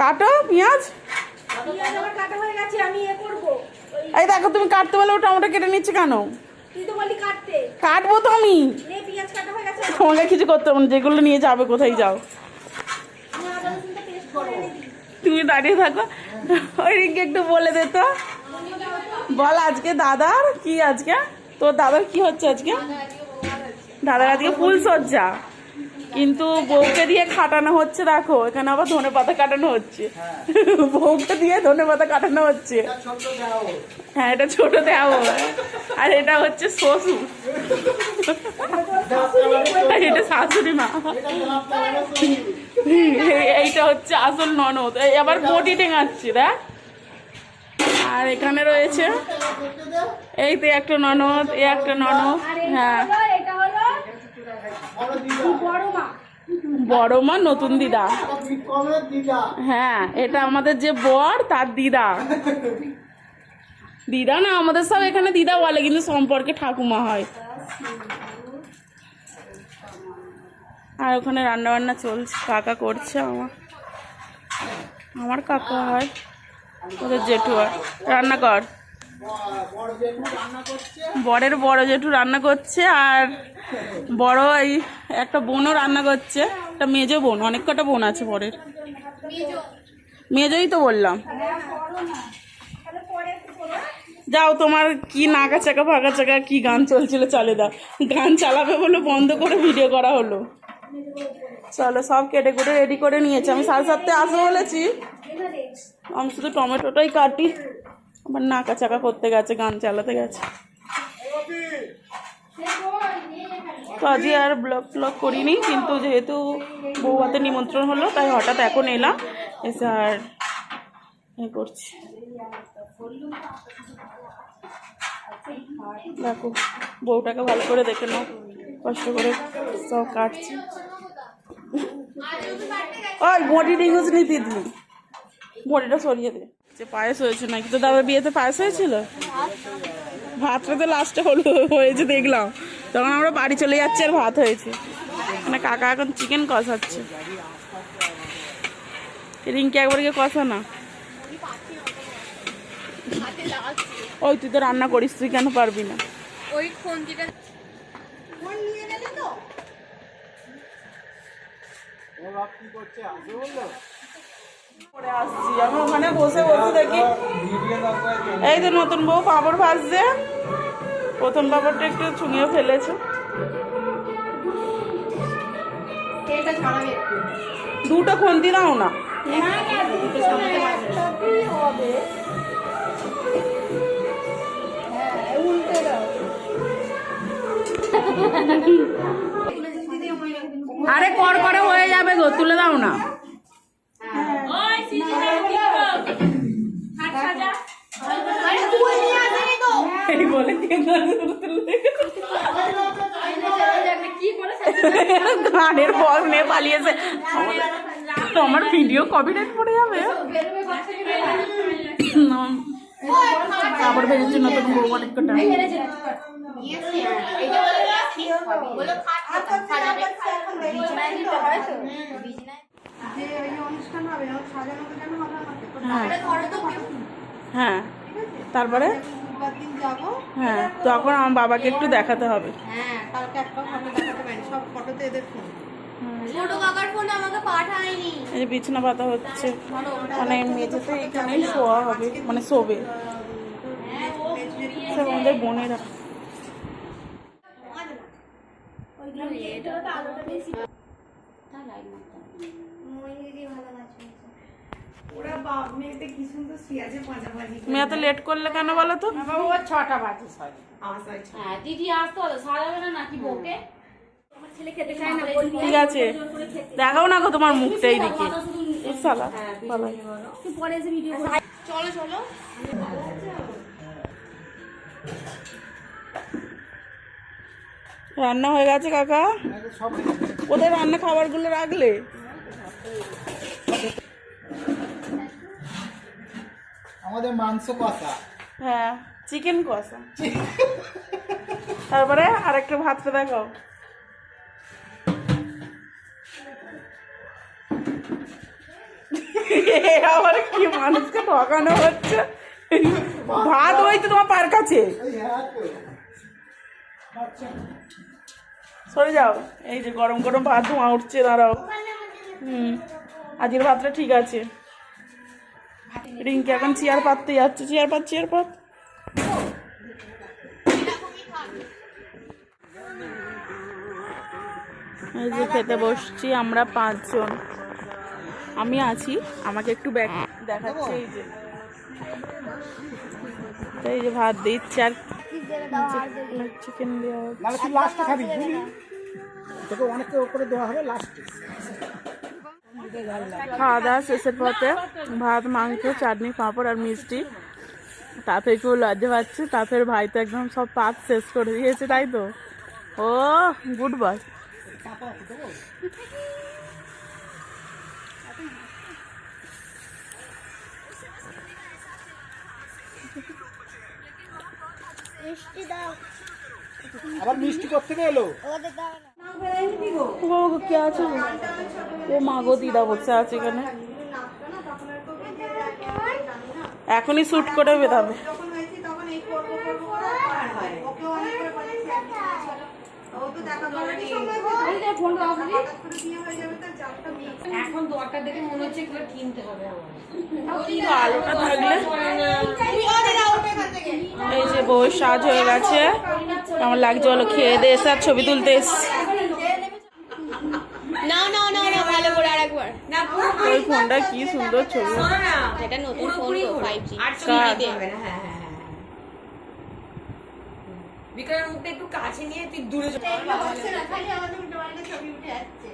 কাটো পেঁয়াজ? এই দেখো তুমি কাটতে বলে টমেটো কেটে নিচ্ছে কেন? কাটবো তো আমি। তোমাকে কিছু করতে হবে যেগুলো নিয়ে যাবে কোথায় যাও। তুমি দাঁড়িয়ে থাকো। ওই একটু বলে দে তো। বল আজকে দাদার কি আজকে? তোর দাদার কি হচ্ছে আজকে? দাদার আজকে ফুল সজ্জা। কিন্তু বউকে দিয়ে খাটানো হচ্ছে দেখো এখানে আবার ধনে পাতা কাটানো হচ্ছে। বউকে দিয়ে ধনে পাতা কাটানো হচ্ছে। হ্যাঁ এটা ছোট দেওয়া আর এটা হচ্ছে শ্বশুর। আর এটা শাশুড়ি মা। এইটা হচ্ছে আসল ননদ। এই আবার বটি টেঙাচ্ছি দেখ। আর এখানে রয়েছে এই তো একটা ননদ এই একটা ননদ হ্যাঁ। বড় মা নতুন দিদা। হ্যাঁ এটা আমাদের যে বর, তার দিদা। দিদা না, আমাদের সব এখানে দিদা বলে, কিন্তু সম্পর্কে ঠাকুমা হয়। আর ওখানে রান্না বান্না চলছে, কাকা করছে আমার। আমার কাকা হয়, ওদের জেঠু হয়। রান্না কর। বরের বড় জেঠু রান্না করছে আর বড় এই একটা বোনও রান্না করছে। একটা মেজো বোন, অনেক কটা বোন আছে বরের। মেজোই তো বললাম। যাও তোমার কি নাকা চাকা, ফাঁকা চাকা, কি গান চলছিল চালে দাও। গান চালাবে বলে বন্ধ করে ভিডিও করা হলো। চলো সব কেটে কুটে রেডি করে নিয়েছি। আমি সাড়ে সাতটায় আসব বলেছি। আমি শুধু টমেটোটাই কাটি। আবার নাকা চাকা করতে গেছে, গান চালাতে গেছে। তো আজকে আর ব্লগ ফ্লগ করিনি, কিন্তু যেহেতু বৌভাতে নিমন্ত্রণ হলো, তাই হঠাৎ এখন এলাম, এসে আর করছি। দেখো, বউটাকে ভালো করে দেখে নাও, কষ্ট করে সব কাটছি। ওই বডি ডিঙ্গুস নিতে দিই বডিটা সরিয়ে দে। যে পায়েস হয়েছে নাকি? তো বিয়েতে পায়েস হয়েছিল? ভাতটা তো লাস্টে হলো হয়েছে দেখলাম। তখন আমরা বাড়ি চলে যাচ্ছি আর ভাত হয়েছে। মানে কাকা এখন চিকেন কষাচ্ছে। রিঙ্কি একবার গিয়ে কষা না। ওই তুই তো রান্না করিস তুই কেন পারবি না? ওই নিয়ে গেলে তো? পরে আসছি আমি ওখানে বসে বসে দেখি এই তো নতুন বউ পাঁপড় ভাজছে। প্রথম পাঁপড়টা একটু ছুঁড়িয়ে ফেলেছে। দুটো খন্তি দাও না। আরে কর করে হয়ে যাবে গো তুলে দাও না। গানের বল নিয়ে পালিয়েছে। আমার ভিডিও কপিরাইট পড়ে যাবে। কাপড় ভেজেছে নতুন বউ অনেক কটা। যে ওই যে অনুষ্ঠান হবে ওর সাজানোর জন্য হবে হ্যাঁ। হ্যাঁ। তারপরে? বুধবার দিন যাব। হ্যাঁ তখন আমার বাবাকে একটু দেখাতে হবে। হ্যাঁ কালকে একটা ফটো দেখাতে পারি সব ফটোতে এদের ফোন ছোট কাকার ফোন আমাকে পাঠায়নি। এই বিছানা পাতা হচ্ছে মানে মেঝেতে এখানেই শোয়া হবে মানে শোবে। সব আমাদের বোনেরা। ওইগুলো আলোটা বেশি। এত লেট করলে কেন বলো তো? ছটা বাজে। হ্যাঁ দিদি আসতে হবে সাজাবে না নাকি বউকে। আমার ছেলে খেতে চায় না বলবি? ঠিক আছে। দেখাও না গো তোমার মুখটা এইদিকে সালা ভালো পরে এসে ভিডিও চলো চলো। রান্না হয়ে গেছে কাকা? ওদের রান্না খাবারগুলো রাখলে? আমাদের মাংস কষা। হ্যাঁ চিকেন কষা। তারপরে আরেকটা ভাতটা দেখাও আবার কি মানুষকে ঠকানো হচ্ছে? ভাত ওই তো তোমার পার কাছে হ্যাঁ আচ্ছা। সরে যাও। এই যে গরম গরম ভাত ধোঁয়া উঠছে দাঁড়াও। হুম আজকের ভাতটা ঠিক আছে। রিঙ্কি, এখন চেয়ার পাততে যাচ্ছে চেয়ার পাত চেয়ার পাত। এই যে খেতে বসছি, আমরা পাঁচজন। আমি আছি, আমাকে একটু ব্যাগ দেখাচ্ছে, এই যে। এই যে ভাত দিচ্ছে, আর চিকেন দেওয়া অনেকটা উপরে দেওয়া হবে লাস্টে খাওয়া দাওয়া শেষের পথে ভাত মাংস চাটনি পাঁপড় আর মিষ্টি। তাতে কেউ লজ্জা পাচ্ছে তাদের ভাই তো একদম সব পাত শেষ করে দিয়েছে তাই তো? Oh good boy. মিষ্টি আবার মিষ্টি করতে না। ও কে আছে? ও মা গো দিদা বসে আছে এখানে। এখনই শুট করে বেরাবে এখন দরকার দেখে মনে হচ্ছে এগুলো কিনতে হবে আলোটা থাকলে এই যে বউ সাজ হয়ে গেছে। আমার লাগছে হলো খেয়ে দিয়ে এসে আর ছবি তুলতে এসছি না না না না ভালো করে আরেকবার না পুরো ওই ফোনটা কি সুন্দর ছবি। এটা নতুন ফোন তো 5G আর ছবি হ্যাঁ হ্যাঁ হ্যাঁ বিক্রমের মুখটা একটু কাছে নিয়ে তুই দূরে চলে হচ্ছে না খালি আমাদের উল্টো ছবি উঠে যাচ্ছে।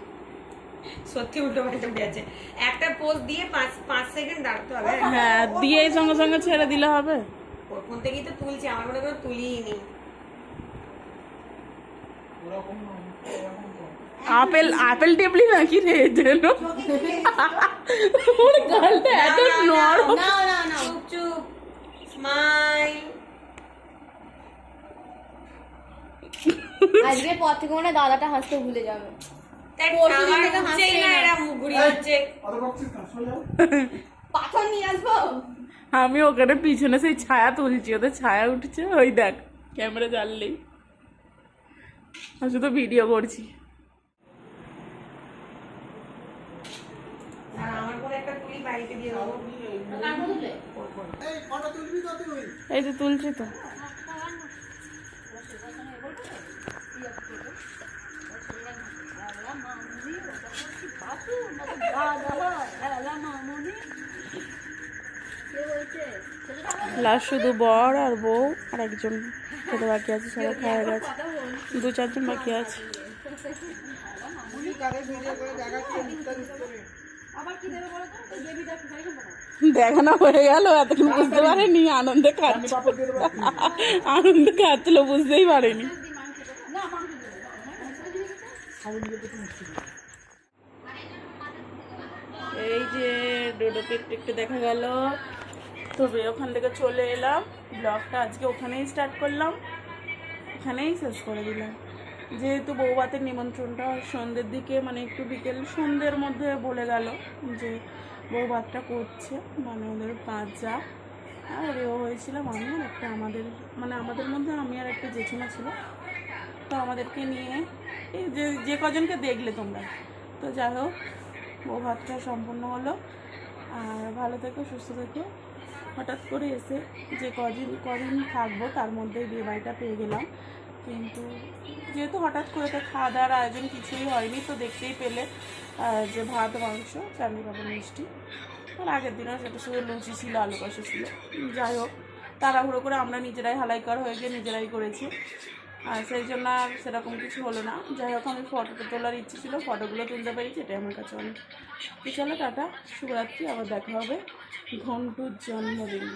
সত্যি উল্টো পাল্টা উঠে যাচ্ছে। একটা পোজ দিয়ে পাঁচ পাঁচ সেকেন্ড দাঁড়াতে হবে। হ্যাঁ দিয়ে এই সঙ্গে সঙ্গে ছেড়ে দিলে হবে। ওর ফোন থেকেই তো তুলছি আমার মনে করে তুলিই নি ওরকম। আপেল আপেল টেবলি নাকি রে যেন। ওর গালটা এত নরম। না না না চুপ চুপ। স্মাইল আজকের পর থেকে মনে দাদাটা হাসতে ভুলে যাবে। আমি ওখানে পিছনে সেই ছায়া তুলছি ওদের ছায়া উঠছে। ওই দেখ ক্যামেরা জ্বাললেই। আমি শুধু ভিডিও করছি আর আমার করে একটা তুলি বাড়িতে দিয়ে দেবো এই তো তুলছি তো। লাস্ট শুধু বর আর বউ আর একজন খেতে বাকি আছে, সবাই খাওয়া গেছে। দু চারজন বাকি আছে। দেখানো হয়ে গেল এতক্ষণ বুঝতে পারেনি আনন্দে খাচ্ছে আনন্দে খাচ্ছিল বুঝতেই পারেনি। এই যে ডোডোকে একটু একটু দেখা গেল। তবে ওখান থেকে চলে এলাম। ব্লগটা আজকে ওখানেই স্টার্ট করলাম। এখানেই শেষ করে দিলাম। যেহেতু বৌভাতের নিমন্ত্রণটা সন্ধ্যের দিকে মানে একটু বিকেল সন্ধ্যের মধ্যে বলে গেল যে বৌভাতটা করছে। মানে ওদের যা। আর এও হয়েছিলাম আমি আর একটা আমাদের মানে আমাদের মধ্যে আমি আর একটা জেঠিমা ছিল। তো আমাদেরকে নিয়ে এই যে যে কজনকে দেখলে তোমরা। তো যাই হোক, বৌভাতটা সম্পূর্ণ হলো। আর ভালো থেকো, সুস্থ থেকো। হঠাৎ করে এসে যে কদিন কদিন থাকব, তার মধ্যে বিয়ে বাড়িটা পেয়ে গেলাম। কিন্তু যেহেতু হঠাৎ করে তো খাওয়া দাওয়ার আয়োজন কিছুই হয়নি, তো দেখতেই পেলে যে ভাত, মাংস, চাটনি পাপড় মিষ্টি। আর আগের দিনও সেটা শুধু লুচি ছিল, আলু কষা ছিল। যাই হোক, তাড়াহুড়ো করে আমরা নিজেরাই হালাইকার হয়ে গিয়ে নিজেরাই করেছি। আর সেই জন্য আর সেরকম কিছু হলো না। যাই হোক, আমি ফটোটা তোলার ইচ্ছে ছিল ফটোগুলো তুলতে পেরেছি, এটাই আমার কাছে অনেক। তো চলো, টাটা, শুভরাত্রি, আবার দেখা হবে। ঘন্টুর জন্মদিন।